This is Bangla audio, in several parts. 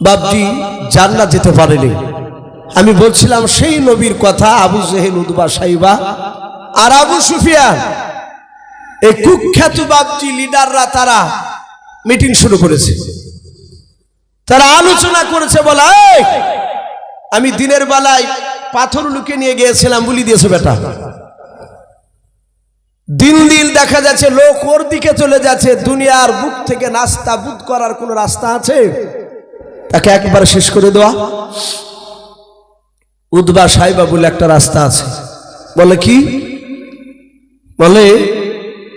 বাবজি জান্নাত যেতে পারেনি। আমি বলছিলাম, সেই নবীর কথা আবু জেহেল উদ্বা সাইবা আর আবু সুফিয়ান। এই কুখ্যাত বাবজি লিডাররা তারা মিটিং শুরু করেছে। তারা আলোচনা করেছে, বলা আমি দিনের বেলায় পাথর লুকে নিয়ে গিয়েছিলাম, বলি দিয়েছে বেটা। দিন দিন দেখা যাচ্ছে, লোক ওর দিকে চলে যাচ্ছে, দুনিয়ার বুক থেকে নাস্তা বুধ করার কোন রাস্তা আছে? তাকে একবারে শেষ করে দেওয়া। উদ্বা সাহেবা বলে একটা রাস্তা আছে। বলে কি? বলে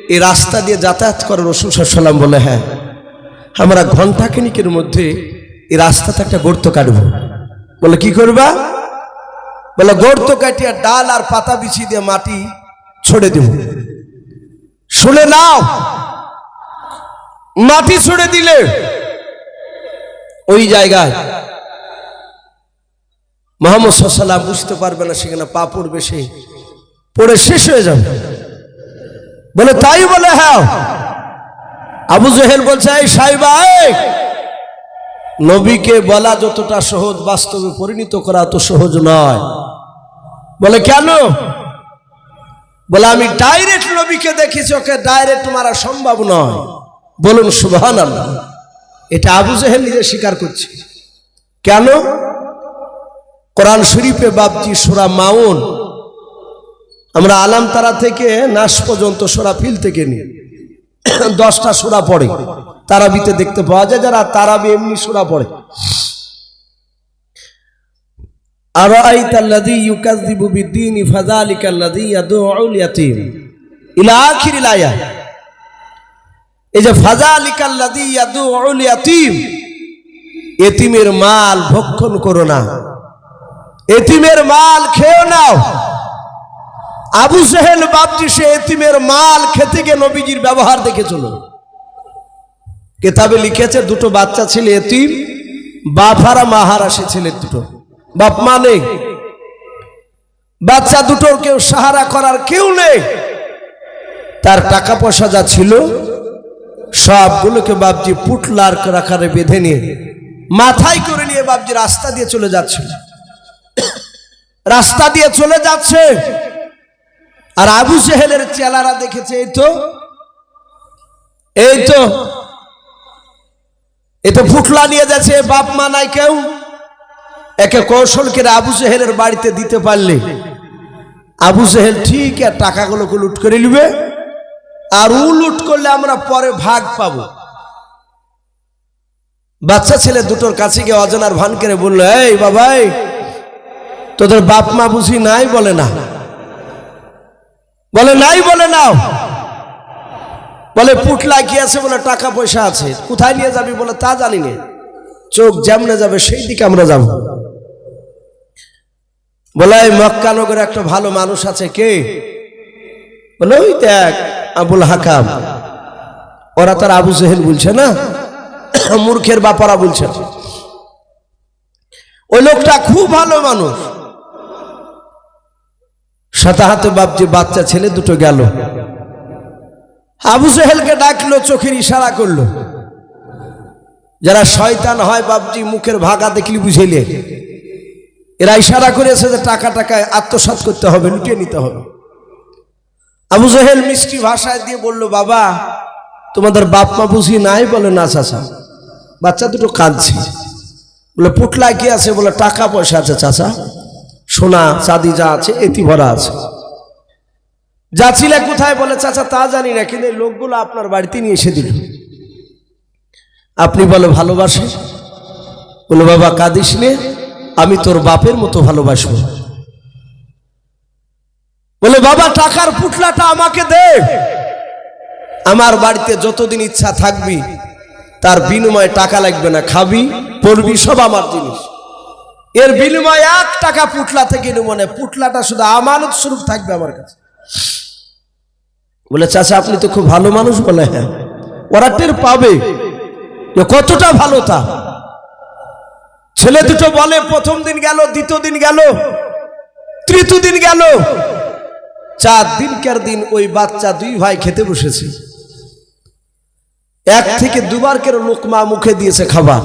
এই রাস্তা দিয়ে যাতায়াত করে রসুল সাল্লাম বলে হ্যাঁ আমরা ঘণ্টা খানিকের মধ্যে এই রাস্তাতে একটা গর্ত কাটব। বলে, কি করবা? বলে, গর্ত কাটিয়া ডাল আর পাতা বিছিয়ে দিয়ে মাটি ছড়ে দেব। শুনে নাও মাটি ছড়ে দিলে ওই জায়গায় মোহাম্মদ সাল্লাম বুঝতে পারবে না, সেখানে পা পড়বে সে। পড়ে শেষ হয়ে যাবে। বলে, তাই বলে হ্যাঁ। আবু জহেল বলছে, এই সাইবা নবীকে বলা যতটা সহজ, বাস্তবে পরিণত করা তো সহজ নয়। বলে, কেন? বলে, আমি ডাইরেক্ট নবীকে দেখেছি, ওকে ডাইরেক্ট মারা সম্ভব নয়। বলুন সুবহান আল্লাহ এটা আবু জাহেল নিজে স্বীকার করছে। কেন? কোরআন শরীফে বাপজি সোরা মাউন, আমরা আলাম তারা থেকে নাস পর্যন্ত সোরা ফিল থেকে নিয়ে দশটা সোরা পড়ে। তারাবিতে দেখতে পাওয়া যায় যারা তারাবি এমনি সোরা পড়ে। আর ইলা আখির ইলায়া এই যে ইয়াতীম, এতিমের মাল ভক্ষণ করো না। এতিমের মাল খেও নাও। আবু সেহেল বাপজি সে এতিমের মাল খেতে গিয়ে নবীজির ব্যবহার দেখে চলো। কেতাবে লিখেছে, দুটো বাচ্চা ছিল এতিম বাফারা মাহারা সে ছেলে দুটো। বাপ মা নেই। বাচ্চা দুটোর কেউ সাহারা করার কেউ নেই। তার টাকা পয়সা যা ছিল সবগুলোকে বাপজি পুটলার রাখারে বেঁধে নিয়ে মাথায় করে নিয়ে বাবজি রাস্তা দিয়ে চলে যাচ্ছে। রাস্তা দিয়ে চলে যাচ্ছে। আর আবু সেহেলের চেলারা দেখেছে, এই তো এই তো এ তো ফুটলা নিয়ে যাচ্ছে, বাপ মা নাই কেউ। একে কৌশল করে আবু সেহেলের বাড়িতে দিতে পারলে। আবু সেহেল ঠিক আর টাকাগুলোকে লুট করে নিবে। আর উ লুট করলে আমরা পরে ভাগ পাবো। বাচ্চা ছেলে দুটোর কাছে গিয়ে অজনার ভান করে বলল, এই বাবাই তোদের বাপ মা বুঝি নাই বলে না? বলে, নাই বলে নাও। বলে পুটলা কি আছে বলে টাকা পয়সা আছে, কোথায় নিয়ে যাবি বলে তা জানি না চোখ যেমনে যাবে সেই দিকে আমরা যাব। বলে মক্কানগরে একটা ভালো মানুষ আছে, কে? বলে, ওই দেখ আবুল হাকাম। ওরা তার আবু জেহেল বলছে, না, মূর্খের বাপারা বলছে। ওই লোকটা খুব ভালো মানুষ। সাতাহাতে বাপজি, বাচ্চা, ছেলে দুটো গেল। আবু জেহেলকে ডাকলো, চোখের ইশারা করল। যারা শয়তান হয়, বাপজি, মুখের ভাগা দেখলি বুঝেলে এরা ইশারা করেছে যে টাকা টাকায় আত্মসাৎ করতে হবে, লুটিয়ে নিতে হবে। আবু জহেল মিষ্টি ভাষায় দিয়ে বলল, বাবা, তোমাদের বাপ মা বুঝি নাই? বলে, না চাচা, বাচ্চা দুটো কাঁদছে। বলে পুটলা কি আছে? বলে, টাকা পয়সা আছে চাচা, সোনা, চাঁদি যা আছে এটি ভরা আছে। যাচ্ছিলে কোথায়? বলে, চাচা, তা জানি না, কিন্তু লোকগুলো আপনার বাড়িতে নিয়ে এসে দিল। আপনি বলে, ভালোবাসে? বলে, বাবা, কাঁদিস আমি তোর বাপের মতো ভালোবাসবো। বলে, বাবা, টাকার পুটলাটা আমাকে দে। আমার বাড়িতে যতদিন ইচ্ছা থাকবি, তার বিনিময়ে টাকা লাগবে না, খাবি, পড়বি, সব আমার জিনিস। এর বিনিময়ে এক টাকা পুটলা থেকে মানে পুটলাটা শুধু আমানত স্বরূপ থাকবে আমার কাছে। বলে, চাচা, আপনি তো খুব ভালো মানুষ বলে হ্যাঁ। ওরা টের পাবে কতটা ভালো তা। ছেলে দুটো বলে, প্রথম দিন গেল, দ্বিতীয় দিন গেল, তৃতীয় দিন গেল চার দিনকার দিন ওই বাচ্চা দুই ভাই খেতে বসেছে। এক থেকে দুবার করে লোকমা মুখে দিয়েছে খাবার।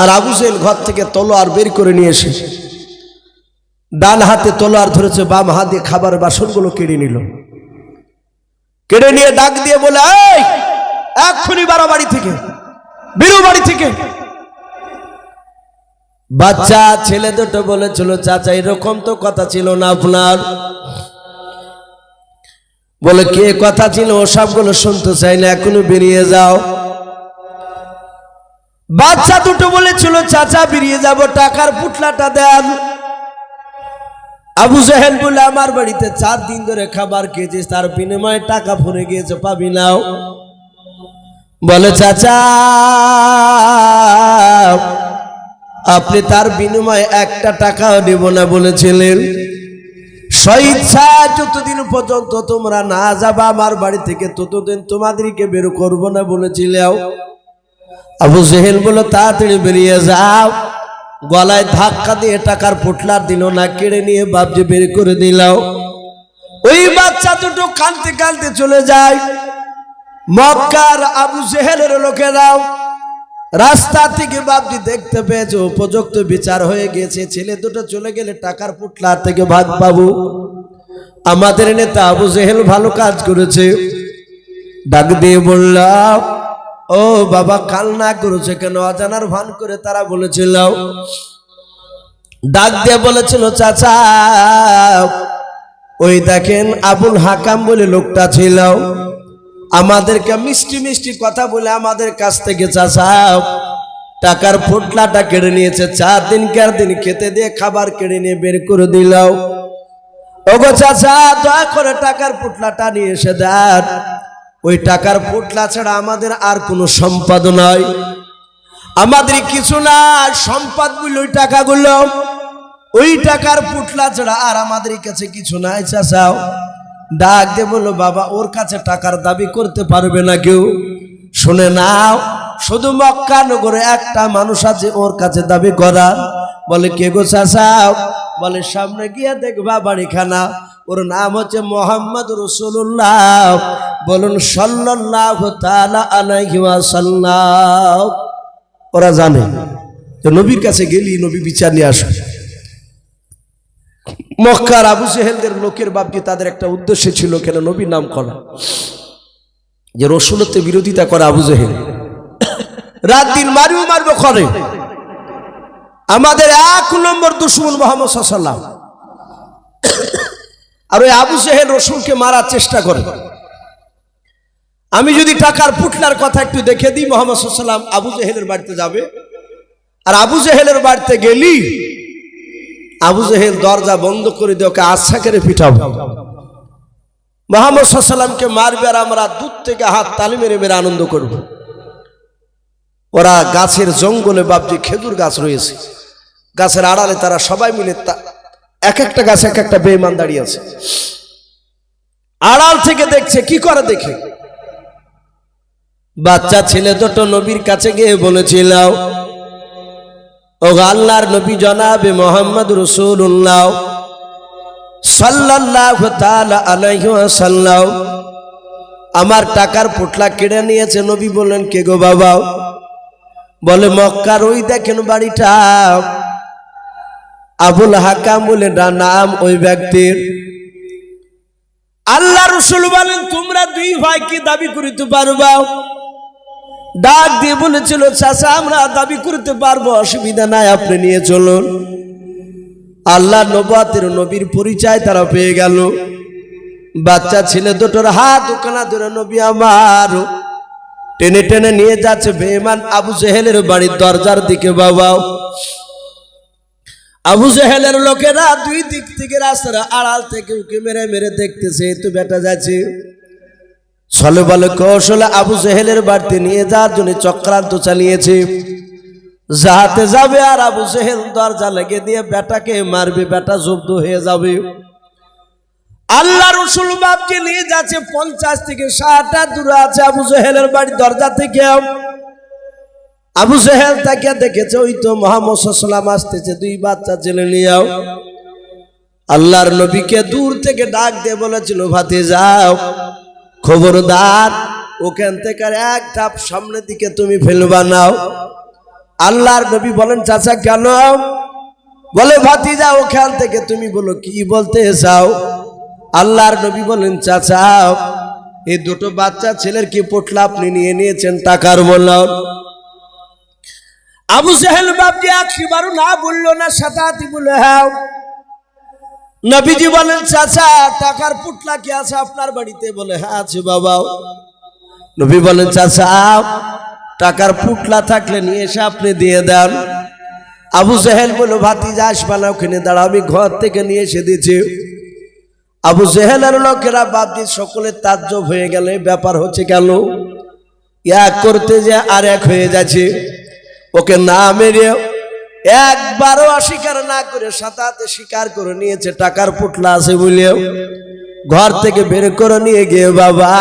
আর আবু জেহেল ঘর থেকে তলোয়ার বের করে নিয়ে এসে ডান হাতে তলোয়ার ধরেছে, বাম হাতে খাবার বাসনগুলো কেড়ে নিল। কেড়ে নিয়ে ডাক দিয়ে বলে এক্ষুনি বারো বাড়ি থেকে, বেরো বাড়ি থেকে। বাচ্চা, ছেলে দুটো বলেছিল, চাচা, এরকম তো কথা ছিল না আপনার। বলে, কে কথা ছিল? ও সবগুলো শুনতে চাই না এখনও বেরিয়ে যাও। বাচ্চা দুটো বলেছিল, চাচা, বেরিয়ে যাব, টাকার পুটলাটা দেন। আবু জাহেল বলে আমার বাড়িতে চার দিন ধরে খাবার খেয়েছিস, তার বিনিময়ে টাকা ভরে গিয়েছে, পাবি নাও বলে, চাচা, আপনি তার বিনিময়ে একটা টাকাও দেব না, বলেছিলেন। স্বইচ্ছা যতদিন পর্যন্ত তোমরা না যাবা, আমার বাড়ি থেকে ততদিন তোমাদেরকে বের করব না বলেছিলাম আবু জেহেল বলে, তাড়াতাড়ি বেরিয়ে যাও। গলায় ধাক্কা দিয়ে টাকার পোটলার দিল না, কেড়ে নিয়ে বাপজি বের করে দিলাও ওই বাচ্চা দুটো কানতে কানতে চলে যায়। মক্কার আবু জেহেলের লোকেরাও রাস্তা থেকে বাপজি দেখতে পেয়েছে, উপযুক্ত বিচার হয়ে গেছে। ছেলে দুটো চলে গেলে টাকার পুটলা থেকে ভাগ পাবো। আমাদের নেতা আবু জেহেল ভালো কাজ করেছে। ডাক দিয়ে বললাম, ও বাবা, কাল না করেছে কেন? অজানার ভান করে তারা বলেছিল। ডাক দিয়ে বলেছিল, চাচা, ওই দেখেন আবুল হাকাম বলে লোকটা ছিল। আমাদেরকে মিষ্টি মিষ্টি কথা বলে আমাদের কাছ থেকে চাচা টাকার ফুটলাটা কেড়ে নিয়েছে, চার দিন চার দিন খেতে দিয়ে খাবার কেড়ে নিয়ে বের করে দিলাও। ওগো করে টাকার নিয়ে ওই টাকার ছাড়া আমাদের আর কোনো নয় আমাদের কিছু না ওই টাকাগুলো। ওই টাকার ছাড়া আর আমাদের কাছে কিছু নাই, চাচাও। ডাক দিয়ে বলল, বাবা, ওর কাছে টাকার দাবি করতে পারবে না কেউ। শুনে নাও, শুধু মক্কা নগরে একটা মানুষ আছে, ওর কাছে দাবি করার বলে, কে গো চাচাও বলে, সামনে গিয়ে দেখবা বাড়িখানা। ওর নাম হচ্ছে মোহাম্মদ রসুল্লাহ বলুন সাল্লাহ ওরা জানে নবীর কাছে গেলি নবী বিচার নিয়ে আসে। মক্কার আবু জেহেলদের লোকের বাপজি তাদের একটা উদ্দেশ্য ছিল কেন নবীর নাম করা? যে রসুলত্বে বিরোধিতা করে আবু জেহেল। রাত দিন মারিও মারবো করে আমাদের এক নম্বর দুশ্মন মোহাম্মদ সাল্লাম আর ওই আবু জেহেল রসুলকে মারার চেষ্টা করে। আমি যদি টাকার পুটলার কথা একটু দেখে দিই, মোহাম্মদ সাল্লাম আবু জেহেলের বাড়িতে যাবে। আর আবু জেহেলের বাড়িতে গেলি আবু জেহেল দরজা বন্ধ করে দিয়ে ওকে আচ্ছা করে পিঠাবো মোহাম্মদ সাল্লামকে মারবে আর আমরা দূর থেকে হাত তালি মেরে মেরে আনন্দ করব। ওরা গাছের জঙ্গলে বাপজি খেজুর গাছ রয়েছে। গাছের আড়ালে তারা সবাই মিলে এক একটা গাছ এক একটা বেইমান দাঁড়িয়ে আছে। আড়াল থেকে দেখছে, কি করে দেখে? বাচ্চা ছেলে দুটো নবীর কাছে গিয়ে বলেছিল ও আল্লাহর নবী জনাবে মোহাম্মদ রসুল্লাহ আলাইহি ওয়াসাল্লাম। আমার টাকার পোটলা কেড়ে নিয়েছে, নবী বললেন, কে গো বাবা? বলে, মক্কার ওই দেখেন বাড়িটা। আবুল হাকাম বলে নাম ওই ব্যক্তির। আল্লাহ রসুল বলেন, তোমরা দুই ভাই কি দাবি করিতে পারবা। ডাক দিয়ে বলেছিল, চাচা, আমরা দাবি করতে পারব, অসুবিধা নাই, আপনি নিয়ে চলুন। আল্লাহ নবাতের নবীর পরিচয় তারা পেয়ে গেল। বাচ্চা ছেলে দুটোর হাত ওখানা ধরে, নবী আমার, টেনে টেনে নিয়ে যাচ্ছে বেমান আবু জেহেলের বাড়ির দরজার দিকে, বাবা। আবু জেহেলের লোকেরা দুই দিক থেকে রাস্তার আড়াল থেকে উকে মেরে মেরে দেখতেছে তো বেটা যাচ্ছে। ছলে বলে কৌশলে আবু জেহেলের বাড়িতে নিয়ে যাওয়ার জন্য চক্রান্ত চালিয়েছে। যাহাতে যাবে আর আবু জেহেল দরজা লেগে দিয়ে বেটাকে মারবে, বেটা জব্দ হয়ে যাবে। আল্লাহ রসুল বাপকে নিয়ে যাচ্ছে, পঞ্চাশ থেকে ষাটটা দূরে আছে আবু জেহেলের বাড়ির দরজা থেকে। আবু জেহেল তাকে দেখেছে, ওই তো মোহাম্মদ সাল্লাম আসতেছে, দুই বাচ্চা ছেলে নিয়েও আল্লাহর নবীকে দূর থেকে ডাক দিয়ে বলেছিল ভাতে যাও খবরদার, ওখান থেকে এক ধাপ সামনের দিকে তুমি ফেলবা নাও। আল্লাহর নবী বলেন, চাচা, কেন? বলে, ভাতিজা, ওখান থেকে তুমি বলো, কি বলতে চাও? আল্লাহর নবী বলেন, চাচা এই দুটো বাচ্চা ছেলের কি পোটলা আপনি নিয়ে নিয়েছেন টাকার বললাম আবু সেহেল বাপজি একবারও না বলল না সাতাতি বলে হ্যাঁ নবীজি বলেন, চাচা, টাকার পুটলা কি আছে আপনার বাড়িতে? বলে হ্যাঁ আছে বাবা। নবী বলেন, চাচা, টাকার পুটলা থাকলে নিয়ে এসে আপনি দিয়ে দেন। আবু জেহেল বলো ভাতি যাস না ওখানে দাঁড়া আমি ঘর থেকে নিয়ে এসে দিয়েছি আবু জেহেলের লোকেরা বাপজি সকলে তাজ্জব হয়ে গেলে। ব্যাপার হচ্ছে কেন? এক করতে যে আর এক হয়ে যাচ্ছে। ওকে না মেরে একবারও অস্বীকার না করে সাঁতাতে স্বীকার করে নিয়েছে, টাকার পুটলা আছে বলেও ঘর থেকে বের করে নিয়ে গিয়ে বাবা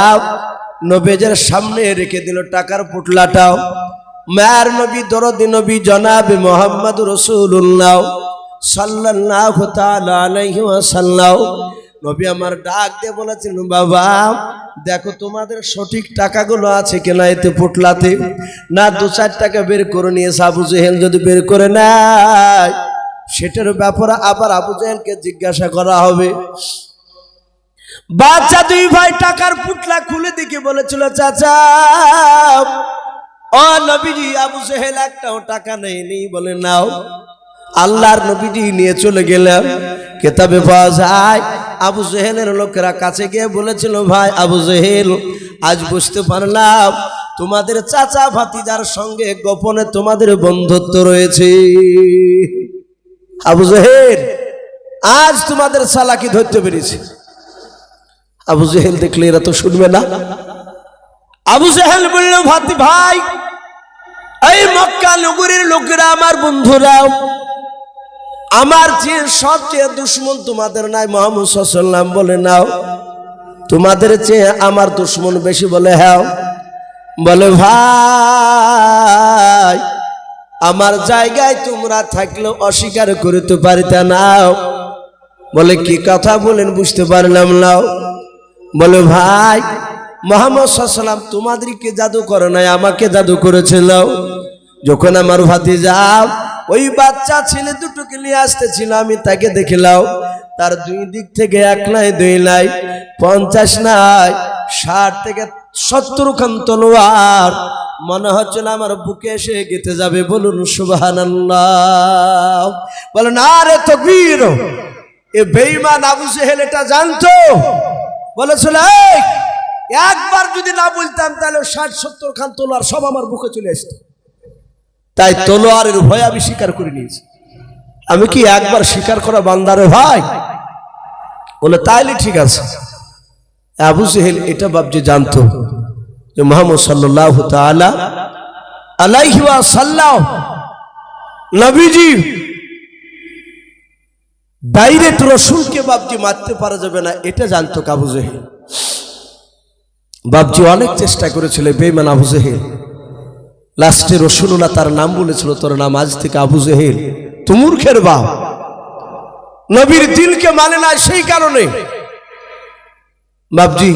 নবেজের সামনে রেখে দিল টাকার পুটলাটাও। মায়ের নবী, দরদি নবী, জনাবে মোহাম্মদ রসুল্লাহ সাল্লাহ ওয়াসাল্লাম। নবী আমার ডাক দিয়ে বলেছেন বাবা দেখো, তোমাদের সঠিক টাকাগুলো আছে কিনা এতে পুটলাতে? না, দু চার টাকা বের করে নিয়ে আবু জেহেল যদি বের করে নেয়, সেটার ব্যাপারে আবার আবু জেহেলকে জিজ্ঞাসা করা হবে। বাচ্চা দুই ভাই টাকার পুটলা খুলে দিকে বলেছিল, চাচা, ও নবীজি, আবু জেহেল একটাও টাকা নেই বলে, নাও। আল্লাহর নবীজি নিয়ে চলে গেলাম। কেতাবে পাওয়া যায় আবু জেহেলের লোকেরা কাছে গিয়ে বলেছিল, ভাই আবু জেহেল, আজ বুঝতে পারলাম তোমাদের চাচা ভাতিজার সঙ্গে গোপনে তোমাদের বন্ধুত্ব রয়েছে। আবু জেহেল, আজ তোমাদের চালাকি ধরতে পেরেছি। আবু জেহেল দেখলে এরা তো শুনবে না। আবু জেহেল বলল, ভাতি ভাই, এই মক্কা নগরীর লোকেরা আমার বন্ধুরাও আমার যে সবচেয়ে দুশ্মন তোমাদের নাই, মোহাম্মদ সাল্লাম বলে নাও। তোমাদের চেয়ে আমার দুশ্মন বেশি বলে হ্যাঁ বলে, ভাই, আমার জায়গায় তোমরা থাকলেও অস্বীকার করিতে পারিতে নাও। বলে, কি কথা বলেন বুঝতে পারলাম নাও বলে, ভাই, মোহাম্মদ সাল্লাম তোমাদেরকে জাদু করে নাই, আমাকে জাদু করেছিল। যখন আমার ভাতি যাও ওই বাচ্চা ছেলে দুটোকে নিয়ে আসতেছিল আমি তাকে দেখিলাম তার দুই দিক থেকে এক নাই দুই নাই পঞ্চাশ নাই ষাট থেকে সত্তর খান তলোয়ার। মনে হচ্ছে না আমার বুকে এসে গেতে যাবে বলুন সুবাহান বলেন আরে তো বীর এ বেইমান আবু জেহেল এটা জানতো বলেছিল "এই, একবার যদি না বলতাম তাহলে ষাট সত্তর খান তলোয়ার সব আমার বুকে চলে আসতো। তাই তলোয়ারের ভয় আমি স্বীকার করে নিয়েছি। আমি কি একবার স্বীকার করা বান্দারে ভাই? বলে, তাইলে ঠিক আছে। আবু জেহেল এটা বাবজি জানতো যে মোহাম্মদ সাল্লাহ তাআলা আলাইহি ওয়া সাল্লাম নবীজি ডাইরেক্ট রসুলকে বাবজি মারতে পারা যাবে না। এটা জানতো আবু জেহেল। বাবজি অনেক চেষ্টা করেছিল বেমান আবু জেহেল। লাস্টে রসুল্লাহ তার নাম বলেছিল, তোর নাম আজ থেকে আবু জেহেল মূর্খের বাপ। নবীর দিনকে মানে না সেই কারণে। বাবজি